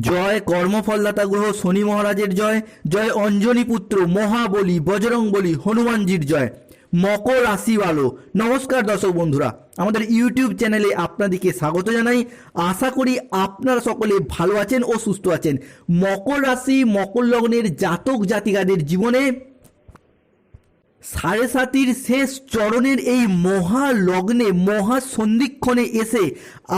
জয় কর্মফলদাতা গ্রহ শনি মহারাজের জয় জয় অঞ্জনী পুত্র, মহাবলী, বজরং বলি, হনুমানজির জয়। মকর রাশি ভালো নমস্কার দর্শক বন্ধুরা, আমাদের ইউটিউব চ্যানেলে আপনাদেরকে স্বাগত জানাই। আশা করি আপনারা সকলে ভালো আছেন ও সুস্থ আছেন। মকর রাশি, মকর লগ্নের জাতক জাতিকাদের জীবনে সাড়ে সাতির শেষ চরণের এই মহা লগ্নে, মহা সন্ধিক্ষণে এসে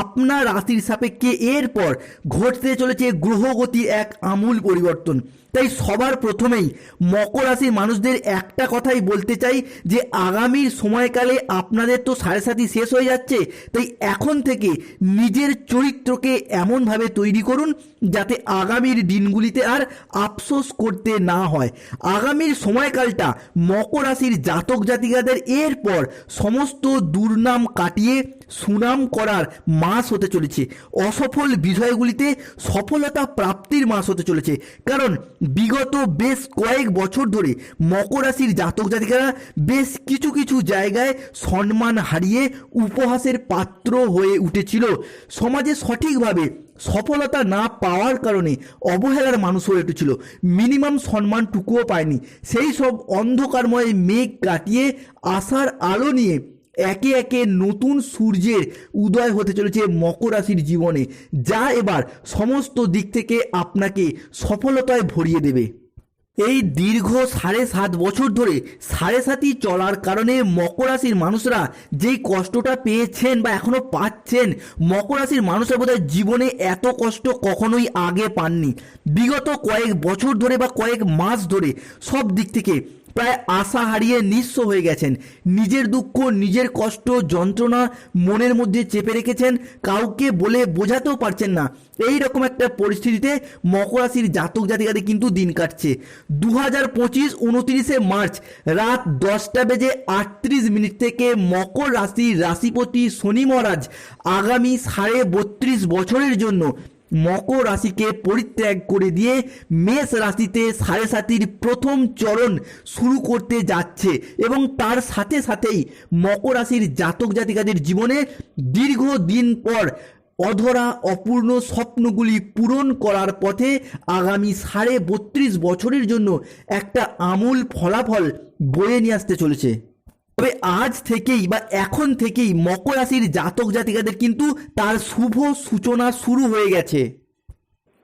আপনার রাশির সাপেক্ষে এরপর ঘটতে চলেছে গ্রহগতির এক আমূল পরিবর্তন। তাই সবার প্রথমেই মকর রাশির মানুষদের একটা কথাই বলতে চাই যে আগামীর সময়কালে আপনাদের তো সাড়ে সাতি শেষ হয়ে যাচ্ছে, তাই এখন থেকে নিজের চরিত্রকে এমনভাবে তৈরি করুন যাতে আগামীর দিনগুলিতে আর আফসোস করতে না হয়। আগামীর সময়কালটা মকর রাশির জাতক জাতিকাদের এরপর সমস্ত দুর্নাম কাটিয়ে সুনাম করার মাস হতে চলেছে। অসফল বিষয়গুলিতে সফলতা প্রাপ্তির মাস হতে চলেছে। কারণ বিগত বেশ কয়েক বছর ধরে মকর রাশির জাতক জাতিকারা বেশ কিছু কিছু জায়গায় সম্মান হারিয়ে উপহাসের পাত্র হয়ে উঠেছিল। সমাজে সঠিকভাবে সফলতা না পাওয়ার কারণে অবহেলার মানুষ হয়ে উঠেছিল। মিনিমাম সম্মানটুকুও পায়নি। সেই সব অন্ধকারময় মেঘ কাটিয়ে আশার আলো নিয়ে একে একে নতুন সূর্যের উদয় হতে চলেছে মকর রাশির জীবনে, যা এবার সমস্ত দিক থেকে আপনাকে সফলতায় ভরিয়ে দেবে। এই দীর্ঘ সাড়ে সাত বছর ধরে সাড়ে সাতই চলার কারণে মকর রাশির মানুষরা যেই কষ্টটা পেয়েছেন বা এখনও পাচ্ছেন, মকর রাশির মানুষরা বোধহয় জীবনে এত কষ্ট কখনোই আগে পাননি। বিগত কয়েক বছর ধরে বা কয়েক মাস ধরে সব দিক থেকে প্রায় আশা হারিয়ে নিঃস্ব হয়ে গেছেন। নিজের দুঃখ, নিজের কষ্ট, যন্ত্রণা মনের মধ্যে চেপে রেখেছেন। কাউকে বলে বোঝাতেও পারছেন না। এই রকম একটা পরিস্থিতিতে মকর রাশির জাতক জাতিকাদের কিন্তু দিন কাটছে। দু হাজার পঁচিশ উনত্রিশে মার্চ রাত দশটা বেজে আটত্রিশ মিনিট থেকে মকর রাশির রাশিপতি শনি মহারাজ আগামী সাড়ে বত্রিশ বছরের জন্য মকর রাশিকে পরিত্যাগ করে দিয়ে মেষ রাশিতে সাড়ে সাতির প্রথম চরণ শুরু করতে যাচ্ছে এবং তার সাথে সাথেই মকর রাশির জাতক জাতিকাদের জীবনে দীর্ঘদিন পর অধরা অপূর্ণ স্বপ্নগুলি পূরণ করার পথে আগামী সাড়ে বত্রিশ বছরের জন্য একটা আমূল ফলাফল বয়ে নিয়ে আসতে চলেছে। তবে আজ থেকেই বা এখন থেকেই মকর রাশির জাতক জাতিকাদের কিন্তু তার শুভ সূচনা শুরু হয়ে গেছে।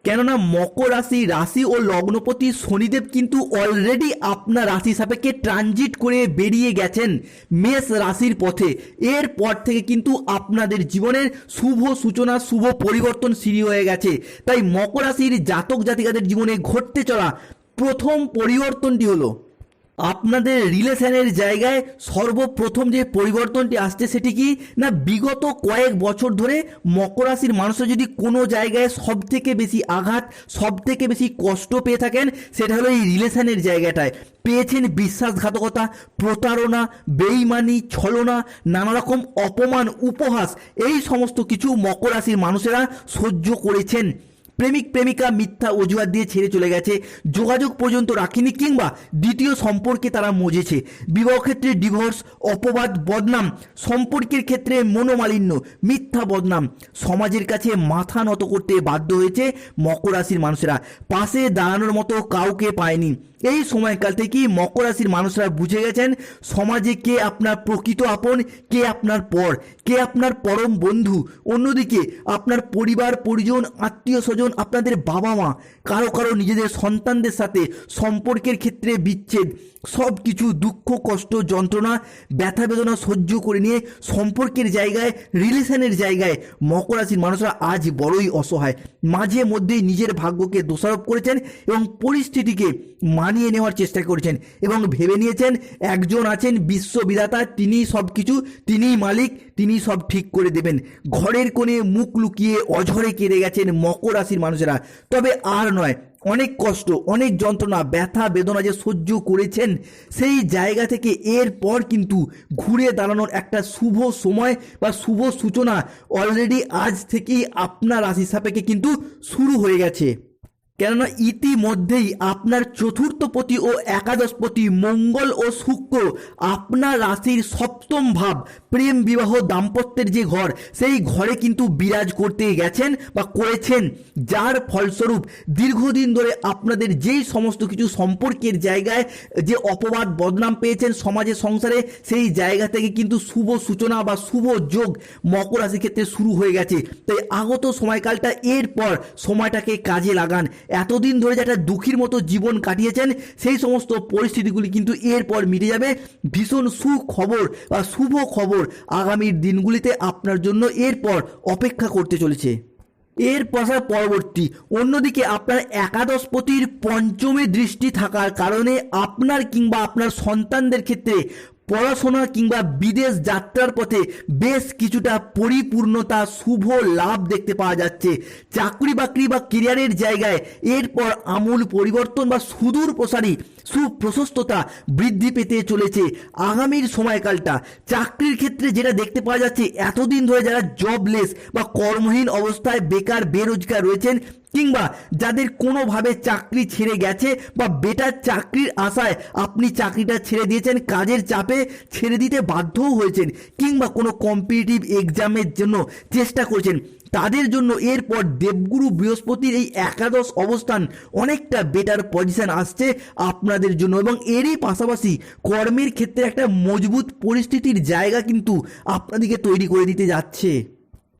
কেননা মকর রাশি রাশি ও লগ্নপতি শনিদেব কিন্তু অলরেডি আপনার রাশি সাপেক্ষে ট্রানজিট করে বেরিয়ে গেছেন মেষ রাশির পথে। এরপর থেকে কিন্তু আপনাদের জীবনের শুভ সূচনা, শুভ পরিবর্তন সিঁড়ি হয়ে গেছে। তাই মকর রাশির জাতক জাতিকাদের জীবনে ঘটতে চলা প্রথম পরিবর্তনটি হলো আপনাদের রিলেশনের জায়গায় সর্বপ্রথম যে পরিবর্তনটি আসছে সেটি কি? না, বিগত কয়েক বছর ধরে মকর রাশির মানুষরা যদি কোনো জায়গায় সব থেকে বেশি আঘাত সব থেকে বেশি কষ্ট পেয়ে থাকেন, সেটা হলো এই রিলেশনের জায়গাটায়। পেয়েছেন বিশ্বাসঘাতকতা, প্রতারণা, বেইমানি, ছলনা নানা রকম অপমান, উপহাস, এই সমস্ত কিছু মকর রাশির মানুষেরা সহ্য করেছেন। প্রেমিক, প্রেমিকা মিথ্যা অজুহাত দিয়ে ছেড়ে চলে গেছে। যোগাযোগ পর্যন্ত রাখেনি কিংবা দ্বিতীয় সম্পর্কে তারা মজেছে। বিবাহ ক্ষেত্রে ডিভোর্স, অপবাদ, বদনাম, সম্পর্কের ক্ষেত্রে মনোমালিন্য, মিথ্যা বদনাম। সমাজের কাছে মাথা নত করতে বাধ্য হয়েছে মকর রাশির মানুষেরা। পাশে দাঁড়ানোর মতো কাউকে পায়নি। এই সময়কাল থেকেই মকর রাশির মানুষরা বুঝে গেছেন, সমাজে কে আপনার প্রকৃত আপন, কে আপনার পর, কে আপনার পরম বন্ধু। অন্যদিকে আপনার পরিবার, পরিজন, আত্মীয় স্বজন, আপনাদের বাবা মা, কারও কারও নিজেদের সন্তানদের সাথে সম্পর্কের ক্ষেত্রে বিচ্ছেদ সব কিছু দুঃখ, কষ্ট, যন্ত্রণা, ব্যথা, বেদনা সহ্য করে নিয়ে সম্পর্কের জায়গায়, রিলেশনের জায়গায় মকর রাশির মানুষরা আজ বড়ই অসহায়। মাঝে মধ্যেই নিজের ভাগ্যকে দোষারোপ করেছেন এবং পরিস্থিতিকে মানিয়ে নেওয়ার চেষ্টা করেছেন এবং ভেবে নিয়েছেন একজন আছেন বিশ্ববিধাতা তিনি সব কিছু তিনিই মালিক তিনি সব ঠিক করে দেবেন। ঘরের কোণে মুখ লুকিয়ে অঝরে কেঁদে গেছেন মকর রাশির মানুষেরা। তবে আর নয়, অনেক কষ্ট, অনেক যন্ত্রণা, ব্যথা, বেদনা যে সহ্য করেছেন, সেই জায়গা থেকে এরপর কিন্তু ঘুরে দাঁড়ানোর একটা শুভ সময় বা শুভ সূচনা অলরেডি আজ থেকেই আপনার রাশি সাপেক্ষে কিন্তু শুরু হয়ে গেছে। কেননা ইতিমধ্যেই আপনার চতুর্থপতি ও একাদশ একাদশপতি মঙ্গল ও শুক্র আপনার রাশির সপ্তম ভাব, প্রেম বিবাহ দাম্পত্যের যে ঘর, সেই ঘরে কিন্তু বিরাজ করতে গেছেন বা করেছেন। যার ফলস্বরূপ দীর্ঘদিন ধরে আপনাদের যেই সমস্ত কিছু সম্পর্কের জায়গায় যে অপবাদ, বদনাম পেয়েছেন সমাজে সংসারে, সেই জায়গা থেকে কিন্তু শুভ সূচনা বা শুভ যোগ মকর রাশির ক্ষেত্রে শুরু হয়ে গেছে। তাই আগত সময়কালটা এরপর সময়টাকে কাজে লাগান। এতদিন ধরে যেটা দুঃখীর মতো জীবন কাটিয়েছেন, সেই সমস্ত পরিস্থিতিগুলি কিন্তু এরপর মিটে যাবে। ভীষণ সুখবর বা শুভ খবর আগামীর দিনগুলিতে আপনার জন্য এরপর অপেক্ষা করতে চলেছে। এর পাশার পরবর্তী, অন্যদিকে আপনার একাদশপতির পঞ্চমে দৃষ্টি থাকার কারণে আপনার কিংবা আপনার সন্তানদের ক্ষেত্রে পড়াশোনা কিংবা বিদেশ যাত্রার পথে বেশ কিছুটা পরিপূর্ণতা, শুভ লাভ দেখতে পাওয়া যাচ্ছে। চাকরি বাকরি বা কেরিয়ারের জায়গায় এরপর আমূল পরিবর্তন বা সুদূর প্রসারী, সুপ্রশস্ততা বৃদ্ধি পেতে চলেছে আগামীর সময়কালটা। চাকরির ক্ষেত্রে যেটা দেখতে পাওয়া যাচ্ছে, এতদিন ধরে যারা জবলেস বা কর্মহীন অবস্থায় বেকার, বেরোজগার রয়েছেন কিংবা যাদের কোনোভাবে চাকরি ছেড়ে গেছে বা বেটার চাকরির আশায় আপনি চাকরিটা ছেড়ে দিয়েছেন, কাজের চাপে ছেড়ে দিতে বাধ্যও হয়েছেন কিংবা কোনো কম্পিটিটিভ এক্সামের জন্য চেষ্টা করছেন, তাদের জন্য এরপর দেবগুরু বৃহস্পতির এই একাদশ অবস্থান অনেকটা বেটার পজিশন আসছে আপনাদের জন্য এবং এরই পাশাপাশি কর্মের ক্ষেত্রে একটা মজবুত পরিস্থিতির জায়গা কিন্তু আপনাদেরকে তৈরি করে দিতে যাচ্ছে।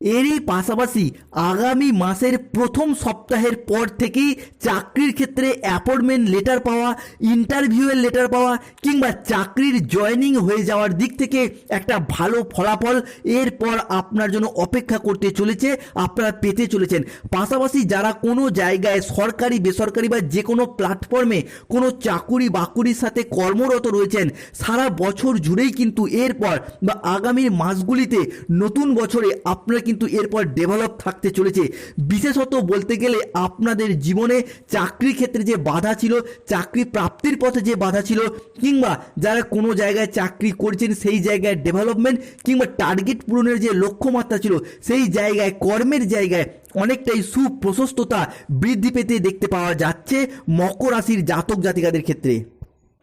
এরই পাশাপাশি আগামী মাসের প্রথম সপ্তাহের পর থেকেই চাকরির ক্ষেত্রে অ্যাপয়েন্টমেন্ট লেটার পাওয়া, ইন্টারভিউয়ের লেটার পাওয়া কিংবা চাকরির জয়েনিং হয়ে যাওয়ার দিক থেকে একটা ভালো ফলাফল এরপর আপনার জন্য অপেক্ষা করতে চলেছে, আপনারা পেতে চলেছেন। পাশাপাশি যারা কোনো জায়গায় সরকারি, বেসরকারি বা যে কোনো প্ল্যাটফর্মে কোনো চাকুরি বাকুরির সাথে কর্মরত রয়েছেন, সারা বছর জুড়েই কিন্তু এরপর বা আগামীর মাসগুলিতে নতুন বছরে আপনারা কিন্তু এরপর ডেভেলপ থাকতে চলেছে। বিশেষত বলতে গেলে আপনাদের জীবনে চাকরি ক্ষেত্রে যে বাধা ছিল, চাকরি প্রাপ্তির পথে যে বাধা ছিল, কিংবা যারা কোনো জায়গায় চাকরি করছেন সেই জায়গায় ডেভেলপমেন্ট কিংবা টার্গেট পূরণের যে লক্ষ্যমাত্রা ছিল, সেই জায়গায়, কর্মের জায়গায় অনেকটাই সুপ্রশস্ততা বৃদ্ধি পেতে দেখতে পাওয়া যাচ্ছে মকর রাশির জাতক জাতিকাদের ক্ষেত্রে।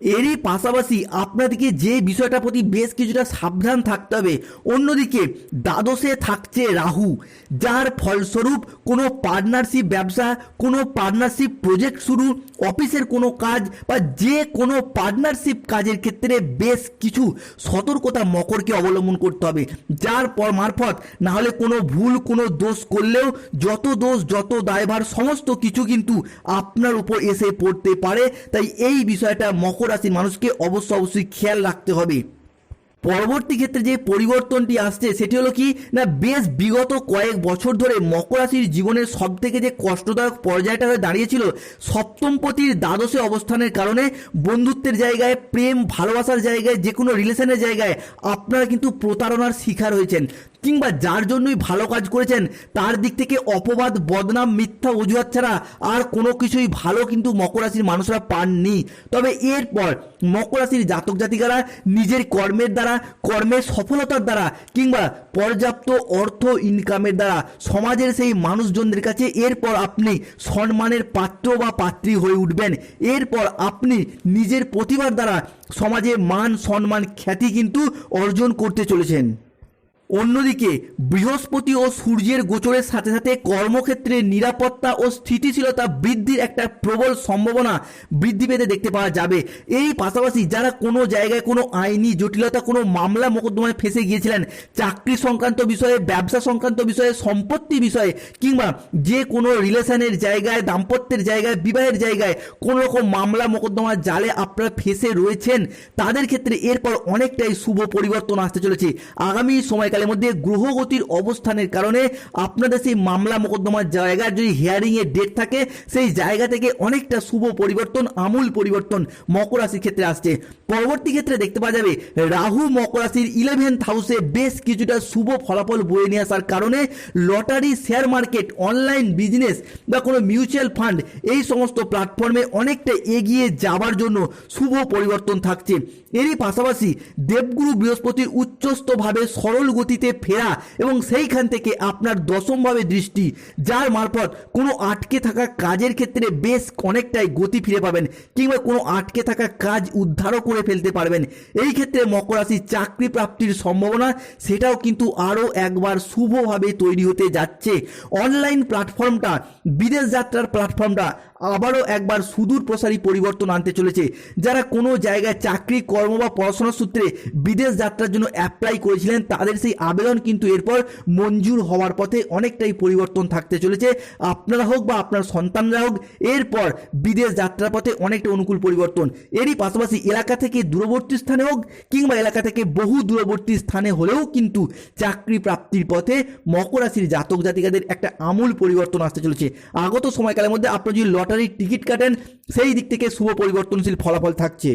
এরই পাশাপাশি আপনাদেরকে যে বিষয়টার প্রতি বেশ কিছুটা সাবধান থাকতে হবে, অন্যদিকে দ্বাদশে থাকছে রাহু, যার ফলস্বরূপ কোনো পার্টনারশিপ ব্যবসা, কোনো পার্টনারশিপ প্রজেক্ট শুরু, অফিসের কোনো কাজ বা যে কোনো পার্টনারশিপ কাজের ক্ষেত্রে বেশ কিছু সতর্কতা মকরকে অবলম্বন করতে হবে। যার পর মারফত না হলে কোনো ভুল, কোনো দোষ করলেও যত দোষ, যত দায়ভার, সমস্ত কিছু কিন্তু আপনার উপর এসে পড়তে পারে। তাই এই বিষয়টা মকর রাশির মানুষকে অবশ্য অবশ্যই খেয়াল রাখতে হবে। পরবর্তী ক্ষেত্রে যে পরিবর্তনটি আসছে, সেটি হলো কি? না, বেশ বিগত কয়েক বছর ধরে মকর রাশির জীবনের সব থেকে যে কষ্টদায়ক পর্যায়টা হয়ে দাঁড়িয়েছিল, সপ্তমপতির দ্বাদশে অবস্থানের কারণে বন্ধুত্বের জায়গায়, প্রেম, ভালোবাসার জায়গায় যে কোনো রিলেশনের জায়গায় আপনারা কিন্তু প্রতারণার শিকার হয়েছেন। কিংবা যার জন্যই ভালো কাজ করেছেন, তার দিক থেকে অপবাদ, বদনাম, মিথ্যা অজুহাত ছাড়া আর কোনো কিছুই ভালো কিন্তু মকর রাশির মানুষরা পাননি। তবে এরপর মকর রাশির জাতক জাতিকারা নিজের কর্মের দ্বারা কর্মের সফলতার দ্বারা কিংবা পর্যাপ্ত অর্থ ইনকামের দ্বারা সমাজের সেই মানুষজনদের কাছে এরপর আপনি সম্মানের পাত্র বা পাত্রী হয়ে উঠবেন। এরপর আপনি নিজের প্রতিভার দ্বারা সমাজে মান, সম্মান, খ্যাতি কিন্তু অর্জন করতে চলেছেন। অন্যদিকে, বৃহস্পতি ও সূর্যের গোচরের সাথে সাথে কর্মক্ষেত্রে নিরাপত্তা ও স্থিতিশীলতা বৃদ্ধির একটা প্রবল সম্ভাবনা বৃদ্ধি পেতে দেখতে পাওয়া যাবে। এই পাশাপাশি যারা কোনো জায়গায় কোনো আইনি জটিলতা, কোনো মামলা মোকদ্দমায় ফেসে গিয়েছিলেন, চাকরি সংক্রান্ত বিষয়ে, ব্যবসা সংক্রান্ত বিষয়ে, সম্পত্তি বিষয়ে, কিংবা যে কোনো রিলেশনের জায়গায়, দাম্পত্যের জায়গায়, বিবাহের জায়গায় কোনো রকম মামলা মোকদ্দমার জালে আপনারা ফেসে রয়েছেন, তাদের ক্ষেত্রে এরপর অনেকটাই শুভ পরিবর্তন আসতে চলেছে। আগামী সময়কালের মধ্যে গ্রহগতির অবস্থানের কারণে আপনাদের সেই মামলা মোকদ্দমার জায়গায় যদি হিয়ারিং এর ডেট থাকে, সেই জায়গা থেকে অনেকটা শুভ পরিবর্তন, আমূল পরিবর্তন মকর রাশির ক্ষেত্রে আসছে। পরবর্তী ক্ষেত্রে দেখতে পাওয়া যাবে, রাহু মকর রাশির ইলেভেন্থ হাউসে বেশ কিছুটা শুভ ফলাফল বয়ে নিয়ে আসার কারণে lottery share market online business বা কোনো মিউচুয়াল ফান্ড এই সমস্ত প্ল্যাটফর্মে অনেকটা এগিয়ে যাবার জন্য শুভ পরিবর্তন থাকছে। এরই পাশাপাশি দেবগুরু বৃহস্পতির উচ্চস্থভাবে সরল গতি গতিতে ফেরা এবং সেইখান থেকে আপনার দশমভাবে দৃষ্টি, যার মারফত কোনো আটকে থাকা কাজের ক্ষেত্রে বেশ অনেকটাই গতি ফিরে পাবেন কিংবা কোনো আটকে থাকা কাজ উদ্ধারও করে ফেলতে পারবেন। এই ক্ষেত্রে মকর রাশির চাকরি প্রাপ্তির সম্ভাবনা, সেটাও কিন্তু আরও একবার শুভভাবে তৈরি হতে যাচ্ছে। অনলাইন প্ল্যাটফর্মটা, বিদেশ যাত্রার প্ল্যাটফর্মটা আবারও একবার সুদূর প্রসারী পরিবর্তন আনতে চলেছে। যারা কোনো জায়গায় চাকরি, কর্ম বা পড়াশোনার সূত্রে বিদেশ যাত্রার জন্য অ্যাপ্লাই করেছিলেন, তাদের সেই আবেদন কিন্তু এরপর মঞ্জুর হওয়ার পথে অনেকটাই পরিবর্তন থাকতে চলেছে। আপনারা হোক বা আপনার সন্তানরা হোক, এরপর বিদেশ যাত্রার পথে অনেকটা অনুকূল পরিবর্তন। এরই পাশাপাশি এলাকা থেকে দূরবর্তী স্থানে হোক কিংবা এলাকা থেকে বহু দূরবর্তী স্থানে হলেও কিন্তু চাকরি প্রাপ্তির পথে মকর রাশির জাতক জাতিকাদের একটা আমূল পরিবর্তন আসতে চলেছে। আগত সময়কালের মধ্যে আপনার যদি লটারির টিকিট কাটেন, সেই দিক থেকে শুভ পরিবর্তনশীল ফলাফল থাকছে।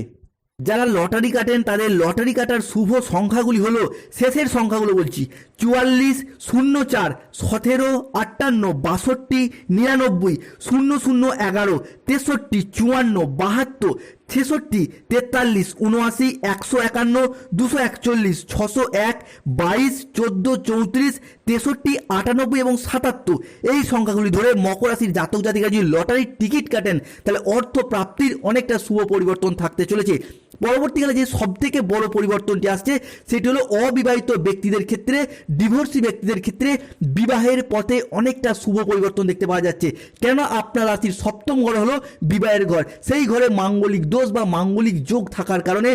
যারা লটারি কাটেন, তাদের লটারি কাটার শুভ সংখ্যাগুলি হলো, শেষের সংখ্যাগুলো বলছি, চুয়াল্লিশ, শূন্য চার, সতেরো, আটান্ন, বাষট্টি, নিরানব্বই, শূন্য শূন্য এগারো, তেষট্টি, চুয়ান্ন, বাহাত্তর ছেষট্টি, তেতাল্লিশ উনআশি একশো একান্ন, দুশো একচল্লিশ, ছশো এক, বাইশ, চোদ্দ, চৌত্রিশ, তেষট্টি, আটানব্বই এবং সাতাত্তর। এই সংখ্যাগুলি ধরে মকর রাশির জাতক জাতিকা যদি লটারির টিকিট কাটেন, তাহলে অর্থ প্রাপ্তির অনেকটা শুভ পরিবর্তন থাকতে চলেছে। পরবর্তীকালে যে সব থেকে বড় পরিবর্তনটি আসছে, সেটি হলো অবিবাহিত ব্যক্তিদের ক্ষেত্রে ডিভোর্সি ব্যক্তিদের ক্ষেত্রে বিবাহের পথে অনেকটা শুভ পরিবর্তন দেখতে পাওয়া যাচ্ছে। কেন আপনার রাশির সপ্তম ঘর হলো বিবাহের ঘর। সেই ঘরে মাঙ্গলিক দোষ বা মাঙ্গলিক যোগ থাকার কারণে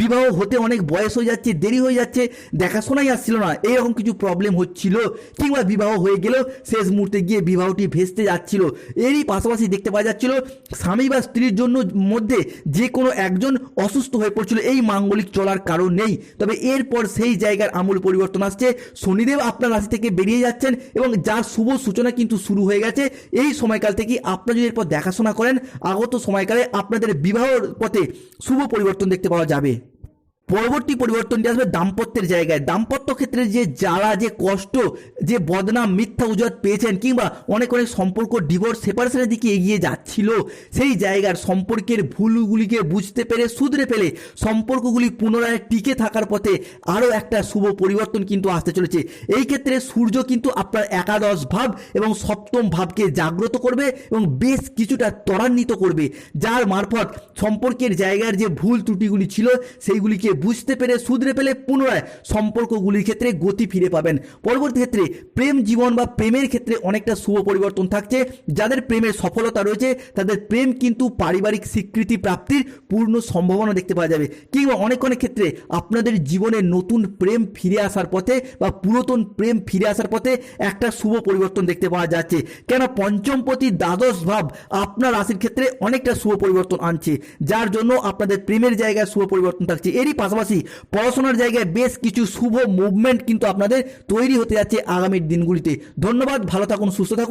বিবাহ হতে অনেক বয়স হয়ে যাচ্ছে, দেরি হয়ে যাচ্ছে, দেখাশোনাই আসছিল না। এইরকম কিছু প্রবলেম হচ্ছিল কিংবা বিবাহ হয়ে গেলেও শেষ মুহূর্তে গিয়ে বিবাহটি ভেস্তে যাচ্ছিল। এরই পাশাপাশি দেখতে পাওয়া যাচ্ছিল, স্বামী বা স্ত্রীর জন্য মধ্যে যে কোনো একজন অসুস্থ হয়ে পড়ছিল এই মাঙ্গলিক চলার কারণ নেই তবে এরপর সেই জায়গার আমূল পরিবর্তন আসছে। শনিদেব আপনার রাশি থেকে বেরিয়ে যাচ্ছেন এবং যার শুভ সূচনা কিন্তু শুরু হয়ে গেছে। এই সময়কাল থেকে আপনারা যদি এরপর দেখাশোনা করেন, আগত সময়কালে আপনাদের বিবাহর পথে শুভ পরিবর্তন দেখতে পাওয়া যাবে। পরবর্তী পরিবর্তনটি আসবে দাম্পত্যের জায়গায়। দাম্পত্য ক্ষেত্রে যে জ্বালা, যে কষ্ট, যে বদনাম, মিথ্যা উজত পেয়েছেন কিংবা অনেক অনেক সম্পর্ক ডিভোর্স সেপারেশনের দিকে এগিয়ে যাচ্ছিল, সেই জায়গার সম্পর্কের ভুলগুলিকে বুঝতে পেরে, শুধরে পেলে সম্পর্কগুলি পুনরায় টিকে থাকার পথে আরও একটা শুভ পরিবর্তন কিন্তু আসতে চলেছে। এই ক্ষেত্রে সূর্য কিন্তু আপনার একাদশ ভাব এবং সপ্তম ভাবকে জাগ্রত করবে এবং বেশ কিছুটা ত্বরান্বিত করবে, যার মারফত সম্পর্কের জায়গার যে ভুল ত্রুটিগুলি ছিল, সেইগুলিকে বুঝতে পেরে, শুধরে পেলে পুনরায় সম্পর্কগুলির ক্ষেত্রে গতি ফিরে পাবেন। পরবর্তী ক্ষেত্রে প্রেম জীবন বা প্রেমের ক্ষেত্রে অনেকটা শুভ পরিবর্তন থাকছে। যাদের প্রেমের সফলতা রয়েছে, তাদের প্রেম কিন্তু পারিবারিক স্বীকৃতি প্রাপ্তির পূর্ণ সম্ভাবনা দেখতে পাওয়া যাবে। কিংবা অনেক অনেক ক্ষেত্রে আপনাদের জীবনে নতুন প্রেম ফিরে আসার পথে বা পুরাতন প্রেম ফিরে আসার পথে একটা শুভ পরিবর্তন দেখতে পাওয়া যাচ্ছে। কেন পঞ্চমপতি দ্বাদশ ভাব আপনার রাশির ক্ষেত্রে অনেকটা শুভ পরিবর্তন আনছে। যার জন্য আপনাদের প্রেমের জায়গায় শুভ পরিবর্তন থাকছে। এরই পাশাপাশি পড়াশোনার জায়গায় বেশ কিছু শুভ মুভমেন্ট কিন্তু আপনাদের তৈরি হতে যাচ্ছে আগামীর দিনগুলিতে। ধন্যবাদ, ভালো থাকুন, সুস্থ থাকুন।